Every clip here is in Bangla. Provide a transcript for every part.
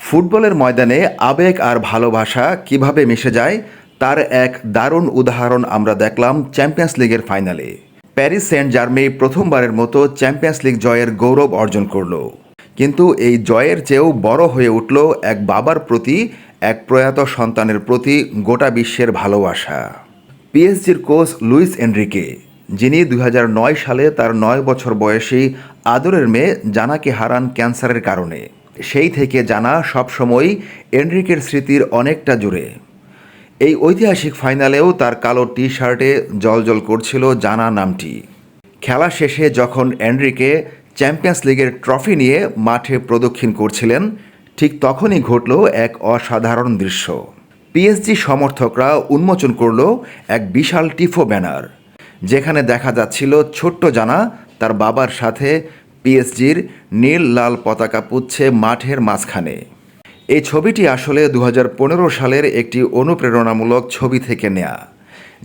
ফুটবলের ময়দানে আবেগ আর ভালোবাসা কীভাবে মিশে যায়, তার এক দারুণ উদাহরণ আমরা দেখলাম চ্যাম্পিয়ন্স লিগের ফাইনালে। প্যারিস সেন্ট জার্মি প্রথমবারের মতো চ্যাম্পিয়ন্স লিগ জয়ের গৌরব অর্জন করল। কিন্তু এই জয়ের চেয়েও বড় হয়ে উঠল এক বাবার প্রতি, এক প্রয়াত সন্তানের প্রতি গোটা বিশ্বের ভালোবাসা। পিএসজির কোচ লুইস এনরিকে, যিনি দু হাজার নয় সালে তার নয় বছর বয়সী আদরের মেয়ে জানাকে হারান ক্যান্সারের কারণে। সেই থেকে জানা সবসময় এনরিকের স্মৃতির অনেকটা জুড়ে। এই ঐতিহাসিক ফাইনালেও তার কালো টি শার্টে জলজল করছিল জানা নামটি। খেলা শেষে যখন এনরিকে চ্যাম্পিয়ন্স লিগের ট্রফি নিয়ে মাঠে প্রদক্ষিণ করছিলেন, ঠিক তখনই ঘটল এক অসাধারণ দৃশ্য। পিএসজি সমর্থকরা উন্মোচন করল এক বিশাল টিফো ব্যানার, যেখানে দেখা যাচ্ছিল ছোট্ট জানা তার বাবার সাথে পিএসজির নীল লাল পতাকা পুচ্ছে মাঠের মাঝখানে। এই ছবিটি আসলে দু হাজার পনেরো সালের একটি অনুপ্রেরণামূলক ছবি থেকে নেয়া,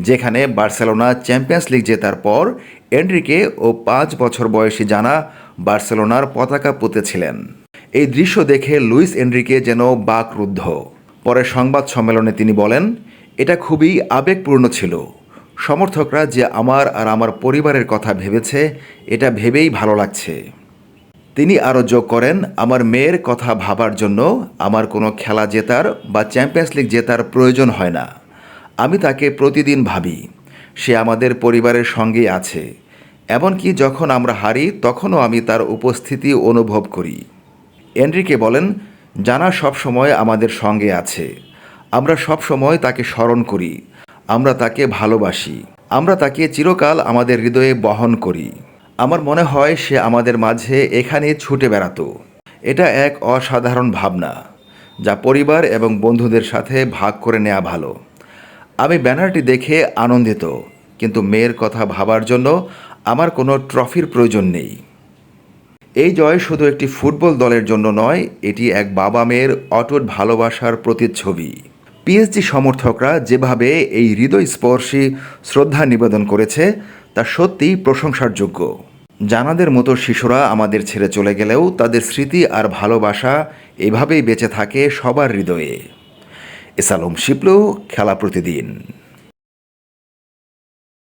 যেখানে বার্সেলোনা চ্যাম্পিয়ন্স লিগ জেতার পর এনরিকে ও পাঁচ বছর বয়সী জানা বার্সেলোনার পতাকা পুঁতেছিলেন। এই দৃশ্য দেখে লুইস এন্ড্রিকে যেন বাকরুদ্ধ। পরে সংবাদ সম্মেলনে তিনি বলেন, এটা খুবই আবেগপূর্ণ ছিল। সমর্থকরা যে আমার আর আমার পরিবারের কথা ভেবেছে, এটা ভেবেই ভালো লাগছে। তিনি আরও যোগ করেন, আমার মেয়ের কথা ভাবার জন্য আমার কোনো খেলা জেতার বা চ্যাম্পিয়ন্স লিগ জেতার প্রয়োজন হয় না। আমি তাকে প্রতিদিন ভাবি, সে আমাদের পরিবারের সঙ্গেই আছে। এমনকি যখন আমরা হারি, তখনও আমি তার উপস্থিতি অনুভব করি। এনরিকে বলেন, জানা সবসময় আমাদের সঙ্গে আছে। আমরা সব সময় তাকে স্মরণ করি। আমরা তাকে ভালোবাসি। আমরা তাকে চিরকাল আমাদের হৃদয়ে বহন করি। আমার মনে হয় সে আমাদের মাঝে এখানে ছুটে বেড়াতো। এটা এক অসাধারণ ভাবনা, যা পরিবার এবং বন্ধুদের সাথে ভাগ করে নেওয়া ভালো। আমি ব্যানারটি দেখে আনন্দিত, কিন্তু মেয়ের কথা ভাবার জন্য আমার কোনো ট্রফির প্রয়োজন নেই। এই জয় শুধু একটি ফুটবল দলের জন্য নয়, এটি এক বাবা মেয়ের অটুট ভালোবাসার প্রতিচ্ছবি। পিএসজি সমর্থকরা যেভাবে এই হৃদয়স্পর্শী শ্রদ্ধা নিবেদন করেছে, তা সত্যিই প্রশংসার যোগ্য জানাদের মতো শিশুরা আমাদের ছেড়ে চলে গেলেও তাদের স্মৃতি আর ভালোবাসা এভাবেই বেঁচে থাকে সবার হৃদয়ে। এসালম শিপলু, খেলা প্রতিদিন।